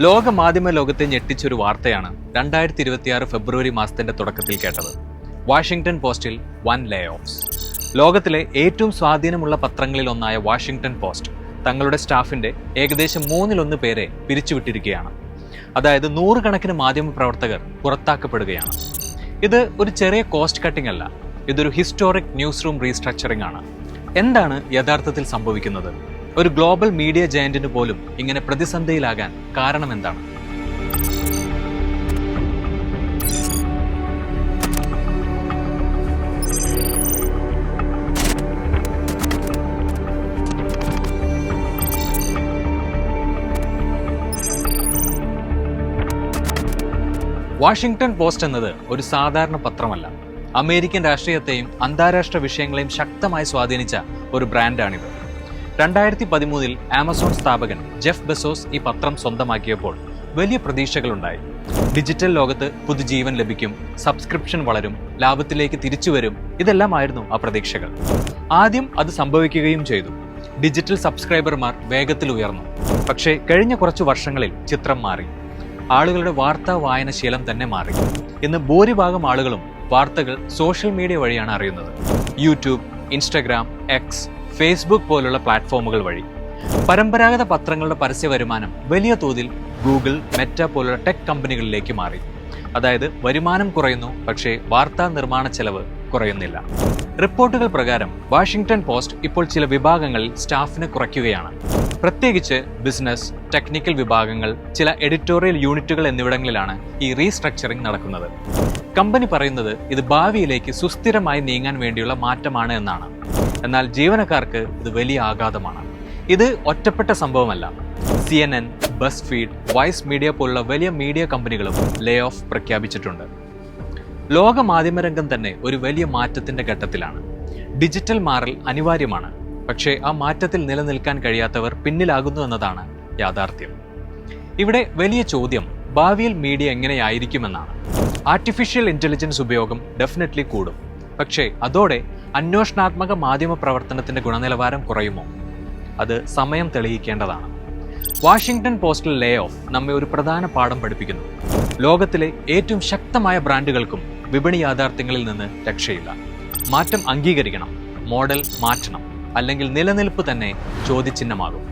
ലോക മാധ്യമ ലോകത്തെ ഞെട്ടിച്ചൊരു വാർത്തയാണ് രണ്ടായിരത്തി ഇരുപത്തിയാറ് ഫെബ്രുവരി മാസത്തിന്റെ തുടക്കത്തിൽ കേട്ടത്. വാഷിംഗ്ടൺ പോസ്റ്റിൽ വൺ ലേ ഓഫ്സ് ലോകത്തിലെ ഏറ്റവും സ്വാധീനമുള്ള പത്രങ്ങളിൽ ഒന്നായ വാഷിംഗ്ടൺ പോസ്റ്റ് തങ്ങളുടെ സ്റ്റാഫിന്റെ ഏകദേശം മൂന്നിലൊന്ന് പേരെ പിരിച്ചുവിട്ടിരിക്കുകയാണ്. അതായത് നൂറുകണക്കിന് മാധ്യമ പ്രവർത്തകർ പുറത്താക്കപ്പെടുകയാണ്. ഇത് ഒരു ചെറിയ കോസ്റ്റ് കട്ടിംഗ് അല്ല. ഇതൊരു ഹിസ്റ്റോറിക് ന്യൂസ് റൂം റീസ്ട്രക്ചറിംഗ് ആണ്. എന്താണ് യഥാർത്ഥത്തിൽ സംഭവിക്കുന്നത്? ഒരു ഗ്ലോബൽ മീഡിയ ജയന്റിന് പോലും ഇങ്ങനെ പ്രതിസന്ധിയിലാകാൻ കാരണം എന്താണ്? വാഷിംഗ്ടൺ പോസ്റ്റ് എന്നത് ഒരു സാധാരണ പത്രമല്ല. അമേരിക്കൻ രാഷ്ട്രീയത്തെയും അന്താരാഷ്ട്ര വിഷയങ്ങളെയും ശക്തമായി സ്വാധീനിച്ച ഒരു ബ്രാൻഡാണിത്. രണ്ടായിരത്തി പതിമൂന്നിൽ ആമസോൺ സ്ഥാപകൻ ജെഫ് ബെസോസ് ഈ പത്രം സ്വന്തമാക്കിയപ്പോൾ വലിയ പ്രതീക്ഷകളുണ്ടായി. ഡിജിറ്റൽ ലോകത്ത് പുതുജീവൻ ലഭിക്കും സബ്സ്ക്രിപ്ഷൻ വളരും ലാഭത്തിലേക്ക് തിരിച്ചു വരും ഇതെല്ലാമായിരുന്നു ആ പ്രതീക്ഷകൾ. ആദ്യം അത് സംഭവിക്കുകയും ചെയ്തു. ഡിജിറ്റൽ സബ്സ്ക്രൈബർമാർ വേഗത്തിൽ ഉയർന്നു. പക്ഷേ കഴിഞ്ഞ കുറച്ച് വർഷങ്ങളിൽ ചിത്രം മാറി. ആളുകളുടെ വാർത്താ വായനശീലം തന്നെ മാറി. ഇന്ന് ഭൂരിഭാഗം ആളുകളും വാർത്തകൾ സോഷ്യൽ മീഡിയ വഴിയാണ് അറിയുന്നത്. യൂട്യൂബ് ഇൻസ്റ്റഗ്രാം എക്സ് ഫേസ്ബുക്ക് പോലുള്ള പ്ലാറ്റ്ഫോമുകൾ വഴി. പരമ്പരാഗത പത്രങ്ങളുടെ പരസ്യ വരുമാനം വലിയ തോതിൽ ഗൂഗിൾ മെറ്റ പോലുള്ള ടെക് കമ്പനികളിലേക്ക് മാറി. അതായത് വരുമാനം കുറയുന്നു പക്ഷേ വാർത്താ നിർമ്മാണ ചെലവ് കുറയുന്നില്ല. റിപ്പോർട്ടുകൾ പ്രകാരം വാഷിംഗ്ടൺ പോസ്റ്റ് ഇപ്പോൾ ചില വിഭാഗങ്ങളിൽ സ്റ്റാഫിനെ കുറയ്ക്കുകയാണ്. പ്രത്യേകിച്ച് ബിസിനസ് ടെക്നിക്കൽ വിഭാഗങ്ങൾ ചില എഡിറ്റോറിയൽ യൂണിറ്റുകൾ എന്നിവിടങ്ങളിലാണ് ഈ റീസ്ട്രക്ചറിംഗ് നടക്കുന്നത്. കമ്പനി പറയുന്നത് ഇത് ഭാവിയിലേക്ക് സുസ്ഥിരമായി നീങ്ങാൻ വേണ്ടിയുള്ള മാറ്റമാണ് എന്നാണ്. എന്നാൽ ജീവനക്കാർക്ക് ഇത് വലിയ ആഘാതമാണ്. ഇത് ഒറ്റപ്പെട്ട സംഭവമല്ല. C N N BuzzFeed Vice media പോലുള്ള വലിയ മീഡിയ കമ്പനികളും ലേ ഓഫ് പ്രഖ്യാപിച്ചിട്ടുണ്ട്. ലോക മാധ്യമരംഗം തന്നെ ഒരു വലിയ മാറ്റത്തിന്റെ ഘട്ടത്തിലാണ്. ഡിജിറ്റൽ മാറൽ അനിവാര്യമാണ്. പക്ഷേ ആ മാറ്റത്തിൽ നിലനിൽക്കാൻ കഴിയാത്തവർ പിന്നിലാകുന്നു എന്നതാണ് യാഥാർത്ഥ്യം. ഇവിടെ വലിയ ചോദ്യം ഭാവിയിൽ മീഡിയ എങ്ങനെയായിരിക്കുമെന്നാണ്. ആർട്ടിഫിഷ്യൽ ഇന്റലിജൻസ് ഉപയോഗം ഡെഫിനറ്റ്ലി കൂടും. പക്ഷേ അതോടെ അന്വേഷണാത്മക മാധ്യമ പ്രവർത്തനത്തിന്റെ ഗുണനിലവാരം കുറയുമോ? അത് സമയം തെളിയിക്കേണ്ടതാണ്. വാഷിംഗ്ടൺ പോസ്റ്റിൽ ലേ ഓഫ് നമ്മെ ഒരു പ്രധാന പാഠം പഠിപ്പിക്കുന്നു. ലോകത്തിലെ ഏറ്റവും ശക്തമായ ബ്രാൻഡുകൾക്കും വിപണി യാഥാർത്ഥ്യങ്ങളിൽ നിന്ന് രക്ഷയില്ല. മാറ്റം അംഗീകരിക്കണം മോഡൽ മാറ്റണം. അല്ലെങ്കിൽ നിലനിൽപ്പ് തന്നെ ചോദ്യചിഹ്നമാകും.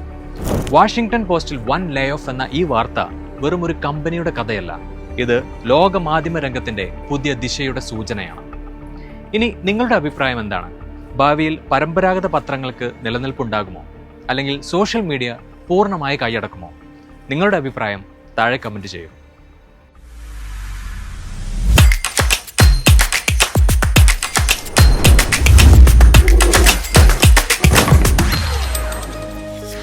വാഷിംഗ്ടൺ പോസ്റ്റിൽ വൺ ലേ ഓഫ് എന്ന ഈ വാർത്ത വെറും ഒരു കമ്പനിയുടെ കഥയല്ല. ഇത് ലോക മാധ്യമ രംഗത്തിന്റെ പുതിയ ദിശയുടെ സൂചനയാണ്. ഇനി നിങ്ങളുടെ അഭിപ്രായം എന്താണ്? ഭാവിയിൽ പരമ്പരാഗത പത്രങ്ങൾക്ക് നിലനിൽപ്പുണ്ടാകുമോ? അല്ലെങ്കിൽ സോഷ്യൽ മീഡിയ പൂർണമായി കൈയടക്കുമോ? നിങ്ങളുടെ അഭിപ്രായം താഴെ കമന്റ് ചെയ്യൂ.